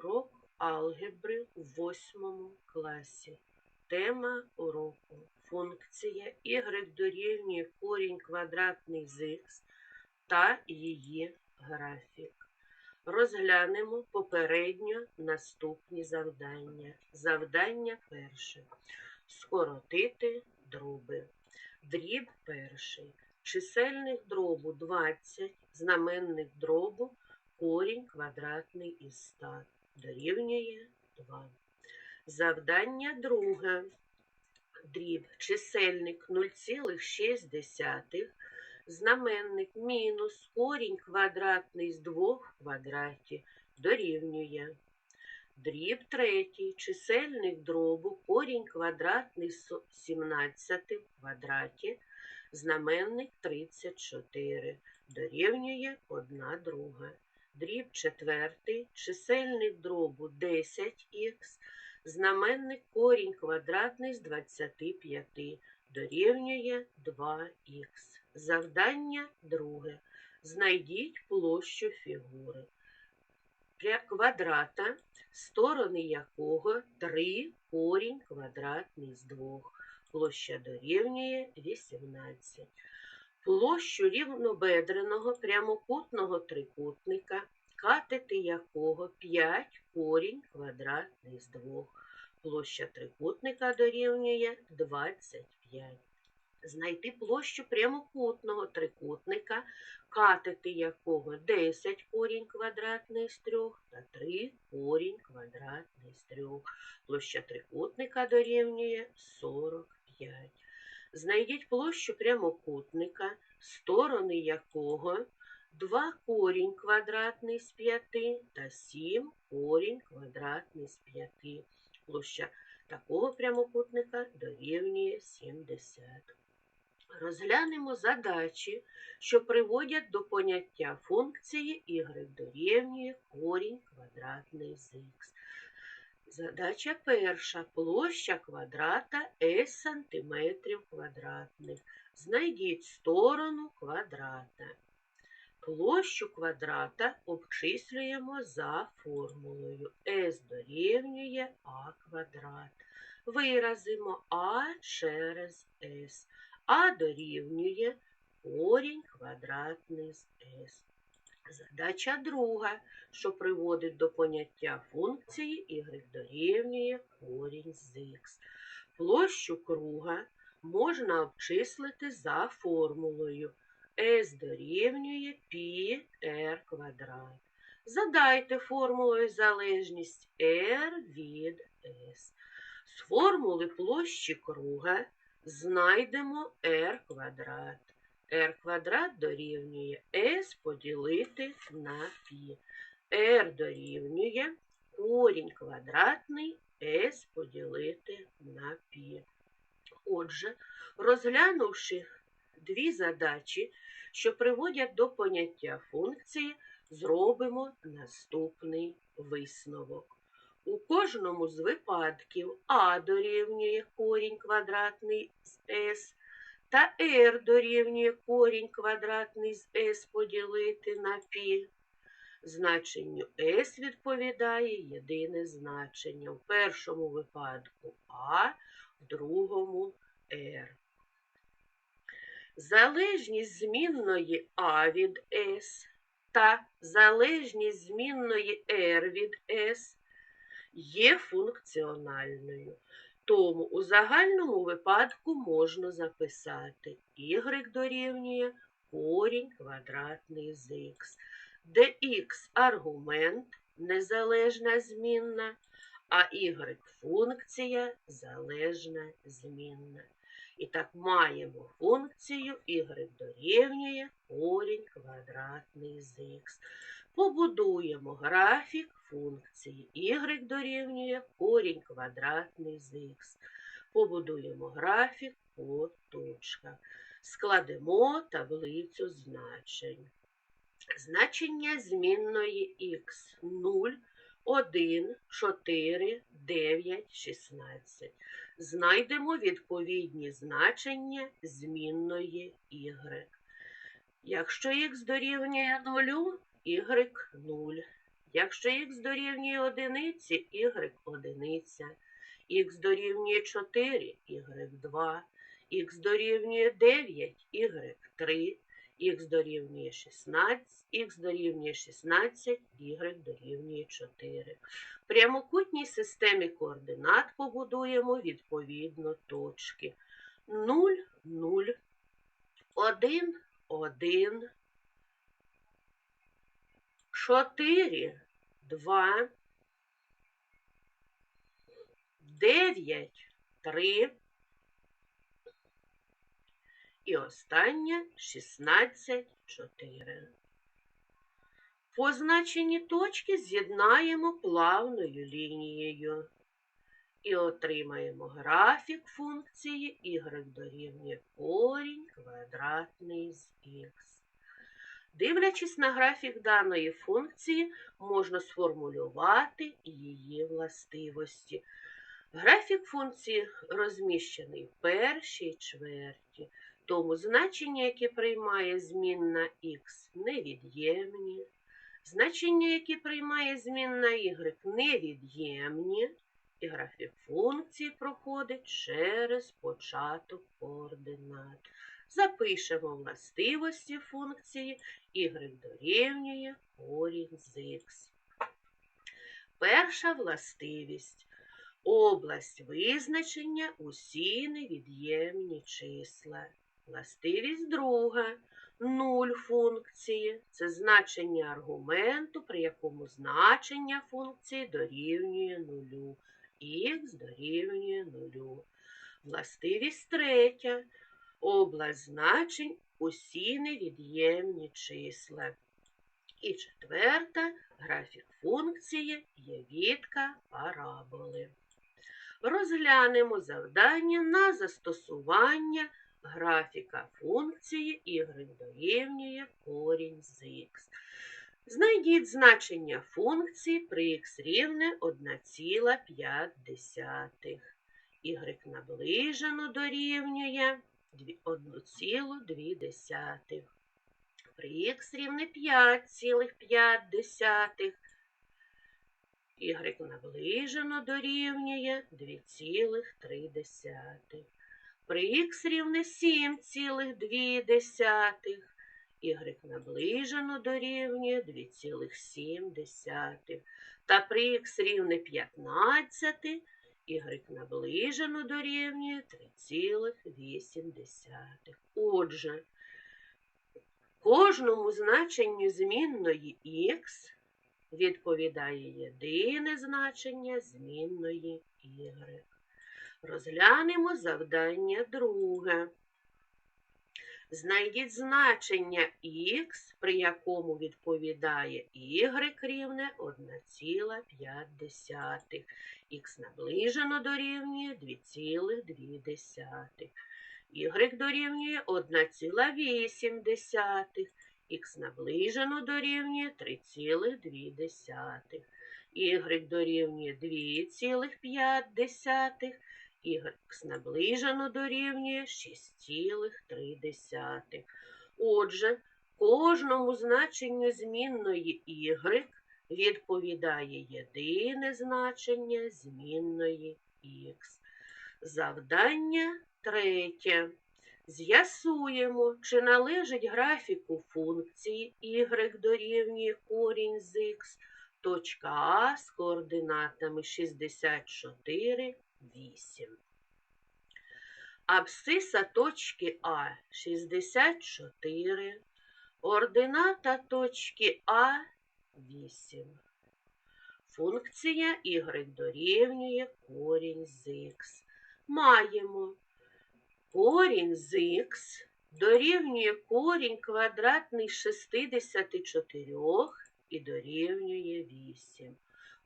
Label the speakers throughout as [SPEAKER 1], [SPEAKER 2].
[SPEAKER 1] Урок алгебри у восьмому класі. Тема уроку функція y дорівнює корінь квадратний з х та її графік. Розглянемо попередньо наступні завдання. Завдання перше. Скоротити дроби. Дріб перший. Чисельник дробу 20, знаменник дробу корінь квадратний із 100 дорівнює 2. Завдання друге. Дріб чисельник 0,6, знаменник мінус корінь квадратний з 2 в квадраті дорівнює. Дріб третій, чисельник дробу, корінь квадратний з 17 в квадраті, знаменник 34, дорівнює 1 друга. Дріб четвертий, чисельник дробу 10х, знаменник корінь квадратний з 25, дорівнює 2х. Завдання друге. Знайдіть площу фігури. Квадрата, сторони якого 3 корінь квадратний з 2. Площа дорівнює 18 площу рівнобедреного прямокутного трикутника, катети якого 5 корінь квадратний з 2. Площа трикутника дорівнює 25. Знайти площу прямокутного трикутника, катети якого 10 корінь квадратний з 3 та 3 корінь квадратний з 3. Площа трикутника дорівнює 45. Знайдіть площу прямокутника, сторони якого 2 корінь квадратний з 5 та 7 корінь квадратний з 5. Площа такого прямокутника дорівнює 70. Розглянемо задачі, що приводять до поняття функції y дорівнює корінь квадратний з х. Задача перша. Площа квадрата S сантиметрів квадратних. Знайдіть сторону квадрата. Площу квадрата обчислюємо за формулою. S дорівнює А квадрат. Виразимо А через S. А дорівнює корінь квадратний з S. Задача друга, що приводить до поняття функції y дорівнює корінь з х. Площу круга можна обчислити за формулою S дорівнює πr квадрат. Задайте формулою залежність R від S. З формули площі круга знайдемо r квадрат r квадрат дорівнює s поділити на π. r дорівнює корінь квадратний s поділити на π. Отже, розглянувши дві задачі, що приводять до поняття функції, зробимо наступний висновок. У кожному з випадків а дорівнює корінь квадратний з s, та r дорівнює корінь квадратний з s поділити на π. Значенню s відповідає єдине значення. В першому випадку А, в другому r. Залежність змінної А від S та залежність змінної R від S є функціональною. Тому у загальному випадку можна записати y дорівнює корінь квадратний з х, де х аргумент незалежна змінна, а y функція залежна змінна. І так маємо функцію y дорівнює корінь квадратний з х. Побудуємо графік функції y дорівнює корінь квадратний з х. Побудуємо графік по точках. Складемо таблицю значень. Значення змінної х 0, 1, 4, 9, 16. Знайдемо відповідні значення змінної y. Якщо х дорівнює 0, y 0. Якщо х дорівнює одиниці, y одиниця, х дорівнює 4, y 2, х дорівнює 9, y 3, х дорівнює 16, х дорівнює 16, y дорівнює 4. В прямокутній системі координат побудуємо відповідно точки. 0, 0, 1, 1, 4, 2, 9, 3 і останнє 16, 4. Позначені точки з'єднаємо плавною лінією і отримаємо графік функції y дорівнює корінь квадратний з х. Дивлячись на графік даної функції, можна сформулювати її властивості. Графік функції розміщений в першій чверті, тому значення, яке приймає змінна х, невід'ємні. Значення, які приймає змінна y, невід'ємні, і графік функції проходить через початок координат. Запишемо властивості функції y дорівнює корінь з х. Перша властивість. Область визначення усі невід'ємні числа. Властивість друга. Нуль функції це значення аргументу, при якому значення функції дорівнює нулю. Х дорівнює нулю. Властивість третя. Область значень усі невід'ємні числа. І четверта графік функції є відка параболи. Розглянемо завдання на застосування графіка функції y дорівнює корінь з х. Знайдіть значення функції при х рівне 1,5. y наближено дорівнює 1,2. При х рівне 5,5. Y наближено дорівнює 2,3. При х рівне 7,2. Y наближено дорівнює 2,7. Та при х рівне 15, y наближено дорівнює 3,8. Отже, кожному значенню змінної х відповідає єдине значення змінної y. Розглянемо завдання друге. Знайдіть значення х, при якому відповідає y рівне 1,5. Х наближено дорівнює 2,2. Y дорівнює 1,8. Х наближено дорівнює 3,2. Y дорівнює 2,5. Y наближено дорівнює 6,3. Отже, кожному значенню змінної y відповідає єдине значення змінної х. Завдання третє. З'ясуємо, чи належить графіку функції y дорівнює корінь з х, точка А з координатами 64, 8. Абсциса точки А 64, ордината точки А 8. Функція y дорівнює корінь з х. Маємо корінь з х дорівнює корінь квадратний з 64 і дорівнює 8.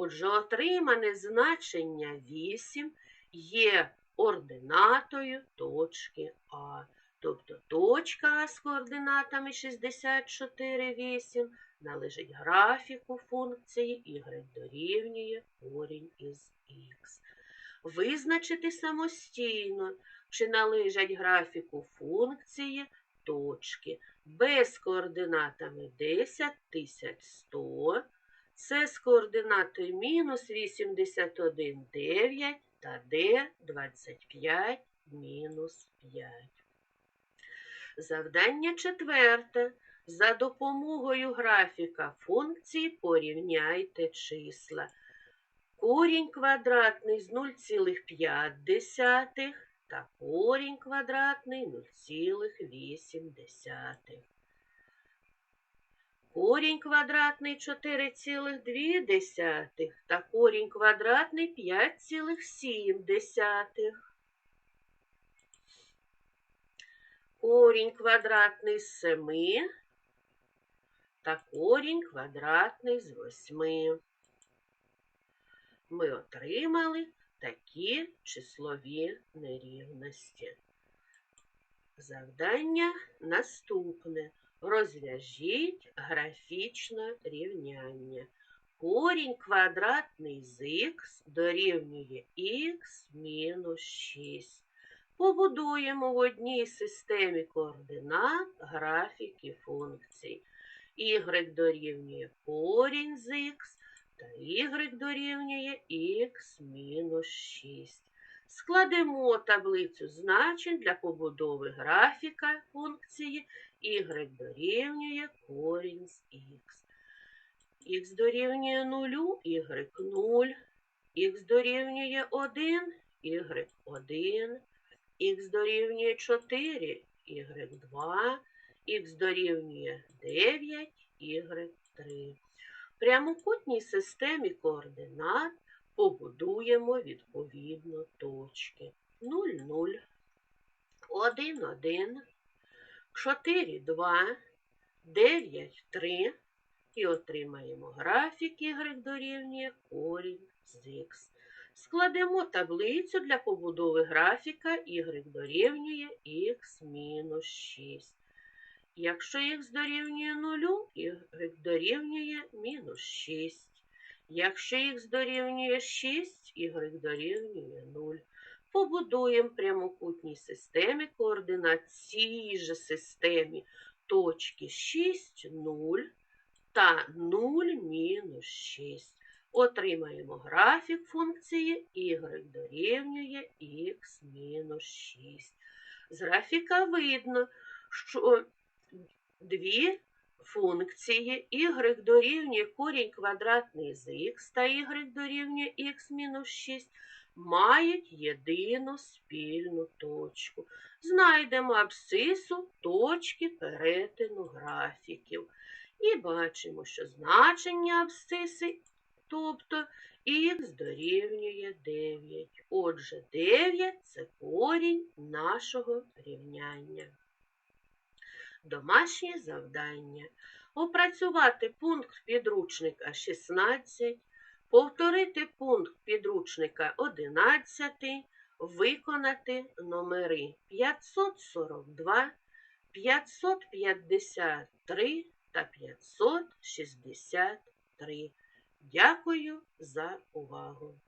[SPEAKER 1] Отже, отримане значення 8 є ординатою точки А. Тобто точка А з координатами 64, 8 належить графіку функції y дорівнює корінь із х. Визначити самостійно, чи належать графіку функції точки Б з координатами 10 100, С з координатою мінус 81, 9 та Д 25 мінус 5. Завдання четверте. За допомогою графіка функції порівняйте числа. Корінь квадратний з 0,5 та корінь квадратний 0,8. Корінь квадратний 4,2 та корінь квадратний 5,7. Корінь квадратний з 7 та корінь квадратний з 8. Ми отримали такі числові нерівності. Завдання наступне. Розв'яжіть графічне рівняння. Корінь квадратний з х дорівнює х мінус 6. Побудуємо в одній системі координат графіки функцій. y дорівнює корінь з х та y дорівнює х мінус 6. Складемо таблицю значень для побудови графіка функції y дорівнює корінь з х. х дорівнює 0, y 0, х дорівнює 1, y 1, х дорівнює 4, y 2, х дорівнює 9, y 3. В прямокутній системі координат побудуємо відповідно точки. 0, 0, 1, 1, 4, 2, 9, 3 і отримаємо графік y дорівнює корінь з х. Складемо таблицю для побудови графіка y дорівнює х мінус 6. Якщо х дорівнює 0, y дорівнює мінус 6. Якщо х дорівнює 6, y дорівнює 0. Побудуємо прямокутній системі координат цій же системі точки 6, 0 та 0 мінус 6. Отримаємо графік функції y дорівнює х мінус 6. З графіка видно, що дві функції y дорівнює корінь квадратний з х та y дорівнює х мінус 6 мають єдину спільну точку. Знайдемо абсцису точки перетину графіків. І бачимо, що значення абсциси, тобто х дорівнює 9. Отже, 9 це корінь нашого рівняння. Домашнє завдання. Опрацювати пункт підручника 16, повторити пункт підручника 11, виконати номери 542, 553 та 563. Дякую за увагу!